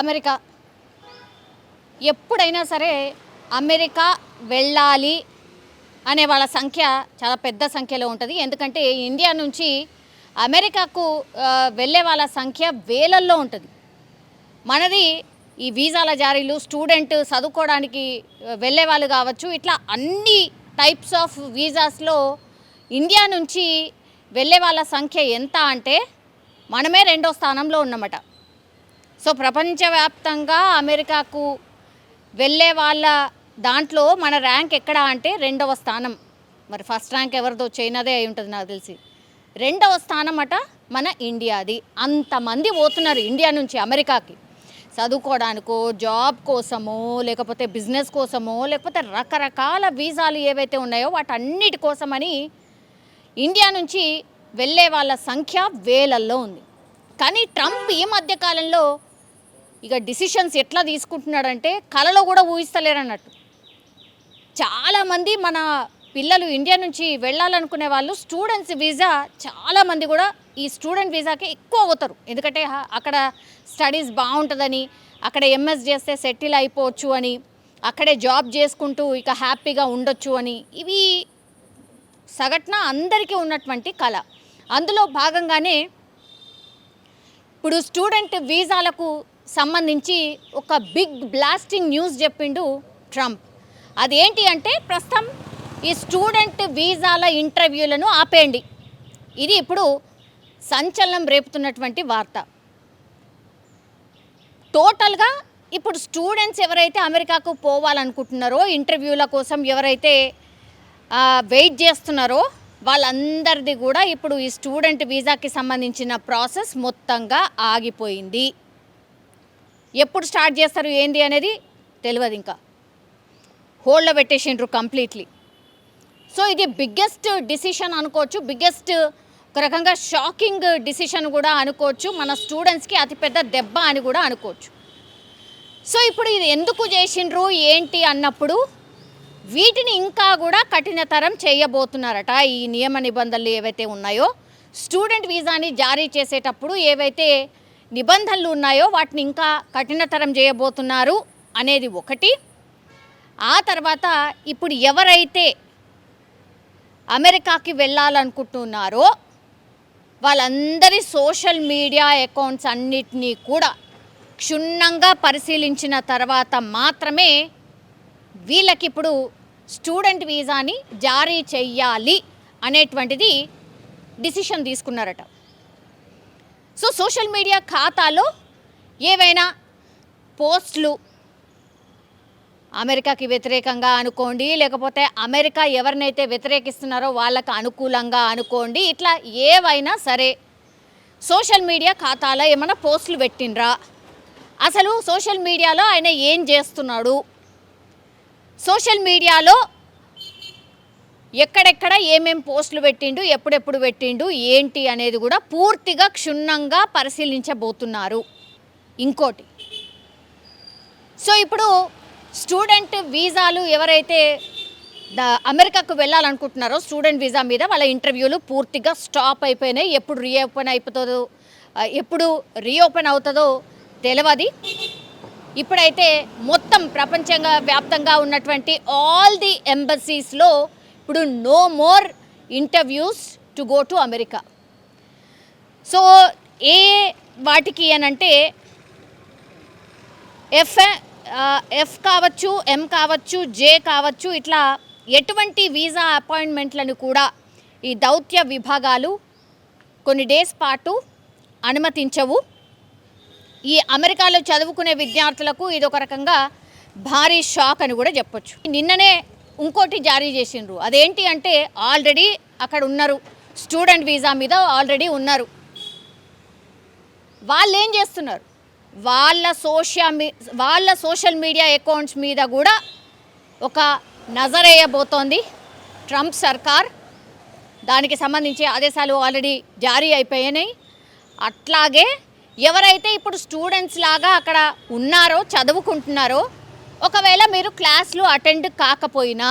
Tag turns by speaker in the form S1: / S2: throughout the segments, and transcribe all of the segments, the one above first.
S1: America. ఎప్పుడైనా సరే America వెళ్ళాలి అనే వాళ్ళ సంఖ్య చాలా పెద్ద సంఖ్యలో ఉంటుంది. ఎందుకంటే ఇండియా నుంచి అమెరికాకు వెళ్ళే వాళ్ళ సంఖ్య వేలల్లో ఉంటుంది. మనది ఈ వీసాల జారీలు స్టూడెంట్ చదువుకోవడానికి వెళ్ళే వాళ్ళు కావచ్చు ఇట్లా అన్ని టైప్స్ ఆఫ్ వీసాస్లో ఇండియా నుంచి వెళ్ళే వాళ్ళ సంఖ్య ఎంత అంటే మనమే రెండో స్థానంలో ఉన్నమాట. సో ప్రపంచవ్యాప్తంగా అమెరికాకు వెళ్ళే వాళ్ళ దాంట్లో మన ర్యాంక్ ఎక్కడ అంటే రెండవ స్థానం. మరి ఫస్ట్ ర్యాంక్ ఎవరిదో చైనాదే అయి ఉంటుంది నాకు తెలిసి. రెండవ స్థానం అట మన ఇండియాది. అంతమంది పోతున్నారు ఇండియా నుంచి అమెరికాకి. చదువుకోవడానికో జాబ్ కోసమో లేకపోతే బిజినెస్ కోసమో లేకపోతే రకరకాల వీసాలు ఏవైతే ఉన్నాయో వాటన్నిటి కోసమని ఇండియా నుంచి వెళ్ళే వాళ్ళ సంఖ్య వేలల్లో ఉంది. కానీ ట్రంప్ ఈ మధ్యకాలంలో ఇక డిసిషన్స్ ఎట్లా తీసుకుంటున్నాడంటే కలలో కూడా ఊహిస్తలేరు అన్నట్టు చాలామంది మన పిల్లలు ఇండియా నుంచి వెళ్ళాలనుకునే వాళ్ళు స్టూడెంట్స్ వీసా చాలామంది కూడా ఈ స్టూడెంట్ వీసాకి ఎక్కువ అవుతారు ఎందుకంటే అక్కడ స్టడీస్ బాగుంటుందని అక్కడ ఎంఎస్ చేస్తే సెటిల్ అయిపోవచ్చు అని అక్కడే జాబ్ చేసుకుంటూ ఇక హ్యాపీగా ఉండొచ్చు అని ఇవి సగటున అందరికీ ఉన్నటువంటి కళ. అందులో భాగంగానే ఇప్పుడు స్టూడెంట్ వీసాలకు సంబంధించి ఒక బిగ్ బ్లాస్టింగ్ న్యూస్ చెప్పిండు ట్రంప్. అదేంటి అంటే ప్రస్తుతం ఈ స్టూడెంట్ వీసాల ఇంటర్వ్యూలను ఆపేయండి. ఇది ఇప్పుడు సంచలనం రేపుతున్నటువంటి వార్త. టోటల్గా ఇప్పుడు స్టూడెంట్స్ ఎవరైతే అమెరికాకు పోవాలనుకుంటున్నారో ఇంటర్వ్యూల కోసం ఎవరైతే వెయిట్ చేస్తున్నారో వాళ్ళందరిది కూడా ఇప్పుడు ఈ స్టూడెంట్ వీసాకి సంబంధించిన ప్రాసెస్ మొత్తంగా ఆగిపోయింది. ఎప్పుడు స్టార్ట్ చేస్తారు ఏంది అనేది తెలియదు ఇంకా. హోల్డ్లో పెట్టేసిండ్రు కంప్లీట్లీ. సో ఇది బిగ్గెస్ట్ డిసిషన్ అనుకోవచ్చు. బిగ్గెస్ట్ ఒక రకంగా షాకింగ్ డిసిషన్ కూడా అనుకోవచ్చు. మన స్టూడెంట్స్కి అతిపెద్ద దెబ్బ అని కూడా అనుకోవచ్చు. సో ఇప్పుడు ఇది ఎందుకు చేసిండ్రు ఏంటి అన్నప్పుడు వీటిని ఇంకా కూడా కఠినతరం చేయబోతున్నారట ఈ నియమ నిబంధనలు ఏవైతే ఉన్నాయో స్టూడెంట్ వీసాని జారీ చేసేటప్పుడు ఏవైతే నిబంధనలు ఉన్నాయో వాటిని ఇంకా కఠినతరం చేయబోతున్నారు అనేది ఒకటి. ఆ తర్వాత ఇప్పుడు ఎవరైతే అమెరికాకి వెళ్ళాలనుకుంటున్నారో వాళ్ళందరి సోషల్ మీడియా అకౌంట్స్ అన్నిటినీ కూడా క్షుణ్ణంగా పరిశీలించిన తర్వాత మాత్రమే వీళ్ళకి ఇప్పుడు స్టూడెంట్ వీసాని జారీ చెయ్యాలి అనేటువంటిది డిసిషన్ తీసుకున్నారట. సో సోషల్ మీడియా ఖాతాలో ఏవైనా పోస్టులు అమెరికాకి వ్యతిరేకంగా అనుకోండి లేకపోతే అమెరికా ఎవరినైతే వ్యతిరేకిస్తున్నారో వాళ్ళకు అనుకూలంగా అనుకోండి ఇట్లా ఏవైనా సరే సోషల్ మీడియా ఖాతాలో ఏమైనా పోస్టులు పెట్టిండ్రా? అసలు సోషల్ మీడియాలో ఆయన ఏం చేస్తున్నాడు? సోషల్ మీడియాలో ఎక్కడెక్కడ ఏమేం పోస్టులు పెట్టిండు ఎప్పుడెప్పుడు పెట్టిండు ఏంటి అనేది కూడా పూర్తిగా క్షుణ్ణంగా పరిశీలించబోతున్నారు. ఇంకోటి సో ఇప్పుడు స్టూడెంట్ వీసాలు ఎవరైతే అమెరికాకు వెళ్ళాలనుకుంటున్నారో స్టూడెంట్ వీసా మీద వాళ్ళ ఇంటర్వ్యూలు పూర్తిగా స్టాప్ అయిపోయినాయి. ఎప్పుడు రీఓపెన్ అయిపోతుందో ఎప్పుడు రీఓపెన్ అవుతుందో తెలియదు ఇప్పుడైతే మొత్తం ప్రపంచంగా వ్యాప్తంగా ఉన్నటువంటి ఆల్ ది ఎంబసీస్లో ఇప్పుడు no more interviews to go to America so ఏ వాటికి అనంటే ఎఫ్ ఎఫ్ కావచ్చు ఎం కావచ్చు జే కావచ్చు ఇట్లా ఎటువంటి వీసా అపాయింట్మెంట్లను కూడా ఈ దౌత్య విభాగాలు కొన్ని డేస్ పాటు అనుమతించవు. ఈ అమెరికాలో చదువుకునే విద్యార్థులకు ఇది ఒక రకంగా భారీ షాక్ అని కూడా చెప్పొచ్చు. నిన్ననే ఇంకోటి జారీ చేసిండ్రు. అదేంటి అంటే ఆల్రెడీ అక్కడ ఉన్నారు. స్టూడెంట్ వీసా మీద ఆల్రెడీ ఉన్నారు. వాళ్ళు ఏం చేస్తున్నారు? వాళ్ళ సోషల్ మీ వాళ్ళ సోషల్ మీడియా అకౌంట్స్ మీద కూడా ఒక నజరేయబోతోంది ట్రంప్ సర్కార్ దానికి సంబంధించి ఆదేశాలు ఆల్రెడీ జారీ అయిపోయినాయి. అట్లాగే ఎవరైతే ఇప్పుడు స్టూడెంట్స్ లాగా అక్కడ ఉన్నారో చదువుకుంటున్నారో ఒకవేళ మీరు క్లాసులు అటెండ్ కాకపోయినా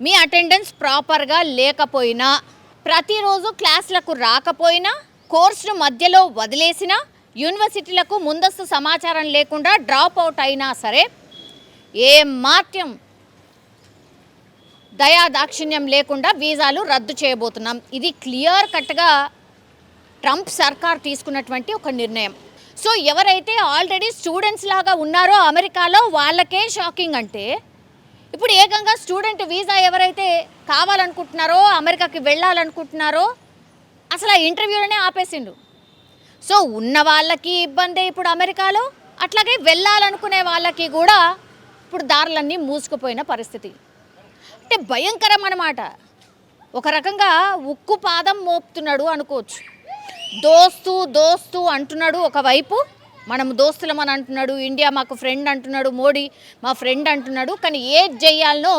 S1: మీ అటెండెన్స్ ప్రాపర్గా లేకపోయినా ప్రతిరోజు క్లాసులకు రాకపోయినా కోర్సును మధ్యలో వదిలేసినా యూనివర్సిటీలకు ముందస్తు సమాచారం లేకుండా డ్రాప్ అవుట్ అయినా సరే ఏ మాత్యం దయా దాక్షిణ్యం లేకుండా వీసాలు రద్దు చేయబోతున్నాం. ఇది క్లియర్ కట్గా ట్రంప్ సర్కార్ తీసుకున్నటువంటి ఒక నిర్ణయం. సో ఎవరైతే ఆల్రెడీ స్టూడెంట్స్ లాగా ఉన్నారో అమెరికాలో వాళ్ళకే షాకింగ్ అంటే ఇప్పుడు ఏకంగా స్టూడెంట్ వీసా ఎవరైతే కావాలనుకుంటున్నారో అమెరికాకి వెళ్ళాలనుకుంటున్నారో అసలు ఆ ఇంటర్వ్యూలోనే ఆపేసిండు సో ఉన్న వాళ్ళకి ఇబ్బందే ఇప్పుడు అమెరికాలో అట్లాగే వెళ్ళాలనుకునే వాళ్ళకి కూడా ఇప్పుడు దారులన్నీ మూసుకుపోయిన పరిస్థితి. అంటే భయంకరం అన్నమాట ఒక రకంగా ఉక్కు పాదం మోపుతున్నాడు అనుకోవచ్చు. దోస్తు దోస్తు అంటున్నాడు ఒకవైపు మనం దోస్తులమని అంటున్నాడు ఇండియా మాకు ఫ్రెండ్ అంటున్నాడు మోడీ మా ఫ్రెండ్ అంటున్నాడు కానీ ఏది చెయ్యాలనో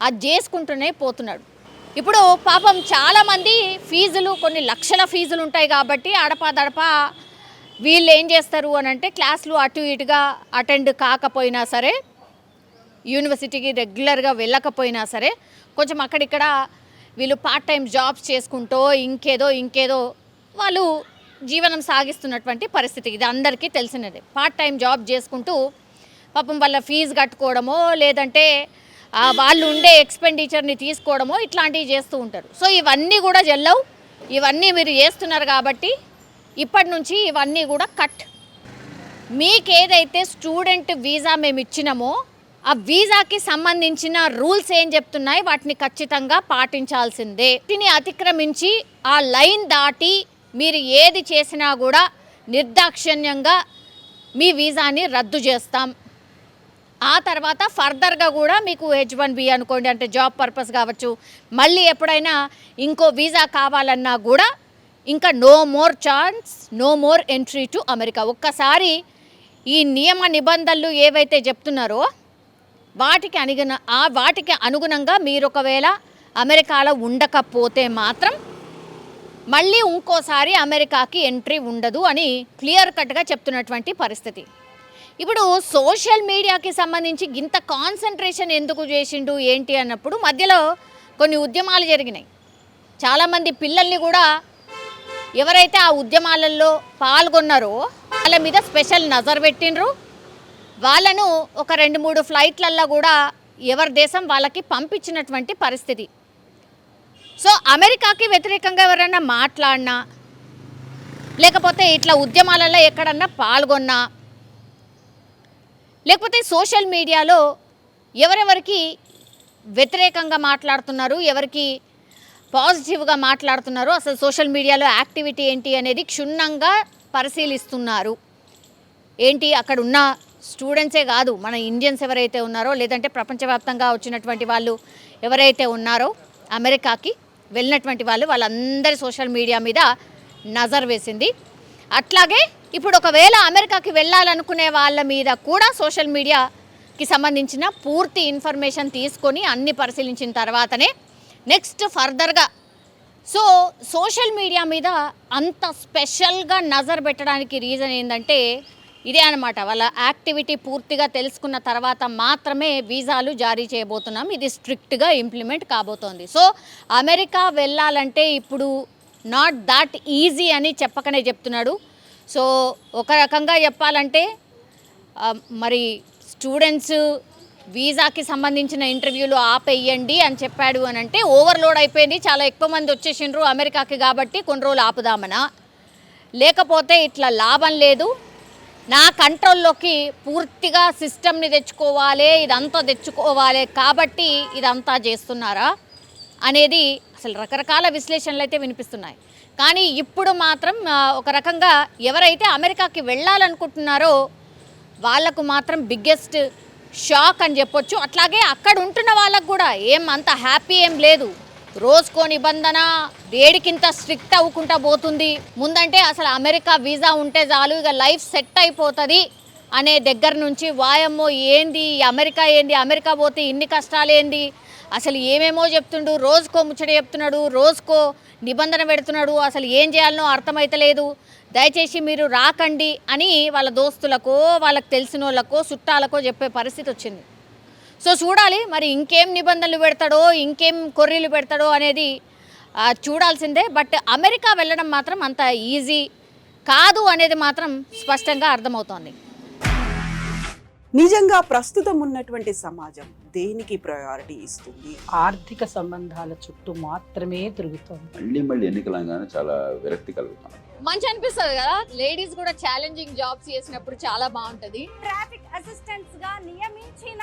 S1: అది చేసుకుంటూనే పోతున్నాడు. ఇప్పుడు పాపం చాలామంది ఫీజులు కొన్ని లక్షల ఫీజులు ఉంటాయి కాబట్టి అడపాదడప వీళ్ళు ఏం చేస్తారు అని అంటే క్లాసులు అటు ఇటుగా అటెండ్ కాకపోయినా సరే యూనివర్సిటీకి రెగ్యులర్గా వెళ్ళకపోయినా సరే కొంచెం అక్కడిక్కడ వీళ్ళు పార్ట్ టైం జాబ్స్ చేసుకుంటూ ఇంకేదో ఇంకేదో వాళ్ళు జీవనం సాగిస్తున్నటువంటి పరిస్థితి. ఇది అందరికీ తెలిసినదే. పార్ట్ టైం జాబ్ చేసుకుంటూ పాపం వాళ్ళ ఫీజు కట్టుకోవడమో లేదంటే వాళ్ళు ఉండే ఎక్స్పెండిచర్ని తీసుకోవడమో ఇట్లాంటివి చేస్తూ ఉంటారు. సో ఇవన్నీ కూడా జల్లవు. ఇవన్నీ మీరు చేస్తున్నారు కాబట్టి ఇప్పటి నుంచి ఇవన్నీ కూడా కట్. మీకు ఏదైతే స్టూడెంట్ వీసా మేము ఇచ్చినామో ఆ వీసాకి సంబంధించిన రూల్స్ ఏం చెప్తున్నాయి? వాటిని ఖచ్చితంగా పాటించాల్సిందే. వీటిని అతిక్రమించి ఆ లైన్ దాటి మీరు ఏది చేసినా కూడా నిర్దాక్షిణ్యంగా మీ వీసాని రద్దు చేస్తాం. ఆ తర్వాత ఫర్దర్గా కూడా మీకు హెచ్ వన్ బి అనుకోండి అంటే జాబ్ పర్పస్ కావచ్చు. మళ్ళీ ఎప్పుడైనా ఇంకో వీసా కావాలన్నా కూడా ఇంకా no more chance no more entry to America. ఒక్కసారి ఈ నియమ నిబంధనలు ఏవైతే చెప్తున్నారో వాటికి అనుగుణ ఆ వాటికి అనుగుణంగా మీరు ఒకవేళ అమెరికాలో ఉండకపోతే మాత్రం మళ్ళీ ఇంకోసారి అమెరికాకి ఎంట్రీ ఉండదు అని క్లియర్ కట్గా చెప్తున్నటువంటి పరిస్థితి. ఇప్పుడు సోషల్ మీడియాకి సంబంధించి ఇంత కాన్సన్ట్రేషన్ ఎందుకు చేసిండు ఏంటి అన్నప్పుడు మధ్యలో కొన్ని ఉద్యమాలు జరిగినాయి. చాలామంది పిల్లల్ని కూడా ఎవరైతే ఆ ఉద్యమాలలో పాల్గొన్నారో వాళ్ళ మీద స్పెషల్ నజర్ పెట్టిండ్రు. వాళ్ళను ఒక రెండు మూడు ఫ్లైట్లల్లో కూడా ఎవరి దేశం వాళ్ళకి పంపించినటువంటి పరిస్థితి. సో అమెరికాకి వ్యతిరేకంగా ఎవరైనా మాట్లాడినా లేకపోతే ఇట్లా ఉద్యమాలలో ఎక్కడన్నా పాల్గొన్నా లేకపోతే సోషల్ మీడియాలో ఎవరెవరికి వ్యతిరేకంగా మాట్లాడుతున్నారు ఎవరికి పాజిటివ్గా మాట్లాడుతున్నారు అసలు సోషల్ మీడియాలో యాక్టివిటీ ఏంటి అనేది క్షుణ్ణంగా పరిశీలిస్తున్నారు. ఏంటి? అక్కడ ఉన్న స్టూడెంట్సే కాదు మన ఇండియన్స్ ఎవరైతే ఉన్నారో లేదంటే ప్రపంచవ్యాప్తంగా వచ్చినటువంటి వాళ్ళు ఎవరైతే ఉన్నారో అమెరికాకి వెళ్ళినటువంటి వాళ్ళు వాళ్ళందరి సోషల్ మీడియా మీద నజర్ వేసింది. అట్లాగే ఇప్పుడు ఒకవేళ అమెరికాకి వెళ్ళాలనుకునే వాళ్ళ మీద కూడా సోషల్ మీడియాకి సంబంధించిన పూర్తి ఇన్ఫర్మేషన్ తీసుకొని అన్ని పరిశీలించిన తర్వాతనే నెక్స్ట్ ఫర్దర్గా. సో సోషల్ మీడియా మీద అంత స్పెషల్గా నజర్ పెట్టడానికి రీజన్ ఏంటంటే ఇదే అనమాట వాళ్ళ యాక్టివిటీ పూర్తిగా తెలుసుకున్న తర్వాత మాత్రమే వీసాలు జారీ చేయబోతున్నాం. ఇది స్ట్రిక్ట్గా ఇంప్లిమెంట్ కాబోతోంది. సో అమెరికా వెళ్ళాలంటే ఇప్పుడు నాట్ దాట్ ఈజీ అని చెప్పకనే చెప్తున్నాడు. సో ఒక రకంగా చెప్పాలంటే మరి స్టూడెంట్స్ వీసాకి సంబంధించిన ఇంటర్వ్యూలు ఆపేయండి అని చెప్పాడు అని అంటే ఓవర్లోడ్ అయిపోయింది. చాలా ఎక్కువ మంది వచ్చేసిండ్రు అమెరికాకి కాబట్టి కొన్ని రోజులు ఆపుదామనా? లేకపోతే ఇట్లా లాభం లేదు. నా కంట్రోల్లోకి పూర్తిగా సిస్టమ్ని తెచ్చుకోవాలి ఇదంతా తెచ్చుకోవాలి కాబట్టి ఇదంతా చేస్తున్నారా అనేది అసలు రకరకాల విశ్లేషణలు అయితే వినిపిస్తున్నాయి. కానీ ఇప్పుడు మాత్రం ఒక రకంగా ఎవరైతే అమెరికాకి వెళ్ళాలనుకుంటున్నారో వాళ్ళకు మాత్రం బిగ్గెస్ట్ షాక్ అని చెప్పొచ్చు. అట్లాగే అక్కడ ఉంటున్న వాళ్ళకు కూడా ఏం అంత హ్యాపీ ఏం లేదు. రోజుకో నిబంధన వేడికింత స్ట్రిక్ట్ అవ్వకుండా పోతుంది. ముందంటే అసలు అమెరికా వీసా ఉంటే చాలు ఇక లైఫ్ సెట్ అయిపోతుంది అనే దగ్గర నుంచి వాయమ్మో ఏంది అమెరికా ఏంది అమెరికా పోతే ఇన్ని కష్టాలు ఏంది? అసలు ఏమేమో చెప్తుండు రోజుకో ముచ్చట చెప్తున్నాడు రోజుకో నిబంధన పెడుతున్నాడు అసలు ఏం చేయాలనో అర్థమైతలేదు. దయచేసి మీరు రాకండి అని వాళ్ళ దోస్తులకో వాళ్ళకి తెలిసిన వాళ్ళకో చుట్టాలకో చెప్పే పరిస్థితి వచ్చింది. సో చూడాలి మరి ఇంకేం నిబంధనలు పెడతాడో ఇంకేం కొర్రీలు పెడతాడో అనేది చూడాల్సిందే. బట్ అమెరికా వెళ్ళడం మాత్రం అంత ఈజీ కాదు అనేది మాత్రం స్పష్టంగా అర్థమవుతోంది.
S2: నిజంగా ప్రస్తుతం ఉన్నటువంటి సమాజం దేనికి ప్రయారిటీ ఇస్తుంది?
S3: ఆర్థిక సంబంధాల చుట్టూ మాత్రమే తిరుగుతోంది.
S4: మళ్ళీ మళ్ళీ ఎన్నికలంగానే చాలా విరక్తి కలుగుతాం
S1: మంచి అనిపిస్తుంది కదా? లేడీస్ కూడా ఛాలెంజింగ్ జాబ్స్ చేసినప్పుడు చాలా బాగుంటది.
S5: ట్రాఫిక్ అసిస్టెంట్స్గా నియమించిన